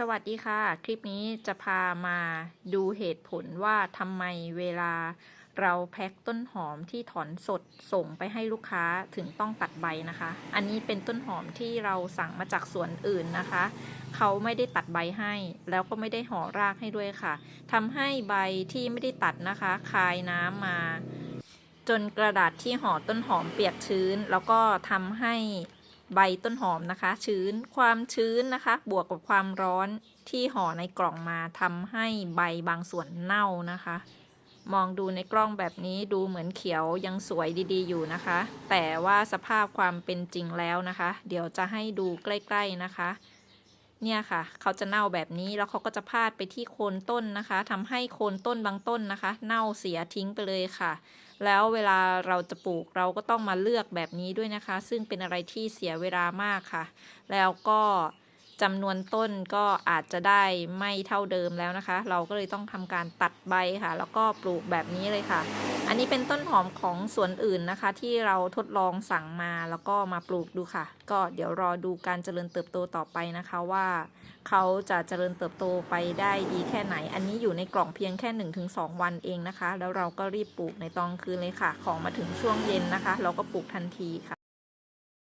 สวัสดีค่ะ คลิปนี้จะพามาดูเหตุผลว่าทำไมเวลาเราแพ็คต้นหอมที่ถอนสดส่งไปให้ลูกค้าถึงต้องตัดใบนะคะ อันนี้เป็นต้นหอมที่เราสั่งมาจากสวนอื่นนะคะ เขาไม่ได้ตัดใบให้ แล้วก็ไม่ได้ห่อรากให้ด้วยค่ะทำให้ใบที่ไม่ได้ตัดนะคะ คายน้ำมา จนกระดาษที่ห่อต้นหอมเปียกชื้น แล้วก็ทำให้ ใบต้นหอมนะคะ ชื้นความชื้นนะคะ บวกกับความร้อนที่ห่อในกล่องมาทำให้ใบบางส่วนเน่านะคะ มองดูในกล้องแบบนี้ดูเหมือนเขียวยังสวยดีๆอยู่นะคะ แต่ว่าสภาพความเป็นจริงแล้วนะคะ เดี๋ยวจะให้ดูใกล้ ๆนะคะ เนี่ยค่ะ เขาจะเน่าแบบนี้แล้วเขาก็จะพาดไปที่โคนต้นนะคะทำให้โคนต้นบางต้นนะคะ เน่าเสียทิ้งไปเลยค่ะ แล้วเวลาเราจะปลูกเราก็ต้องมาเลือกแบบนี้ด้วยนะคะ ซึ่งเป็นอะไรที่เสียเวลามากค่ะ แล้วก็ จำนวนต้นก็อาจจะได้ไม่เท่าเดิมแล้วนะคะ เราก็เลยต้องทำการตัดใบค่ะ แล้วก็ปลูกแบบนี้เลยค่ะ อันนี้เป็นต้นหอมของสวนอื่นนะคะ ที่เราทดลองสั่งมาแล้วก็มาปลูกดูค่ะ ก็เดี๋ยวรอดูการเจริญเติบโตต่อไปนะคะว่าเขาจะเจริญเติบโตไปได้ดีแค่ไหน อันนี้อยู่ในกล่องเพียงแค่ 1-2 วันเองนะคะ แล้วเราก็รีบปลูกในตอนคืนเลยค่ะ ของมาถึงช่วงเย็นนะคะ เราก็ปลูกทันทีค่ะ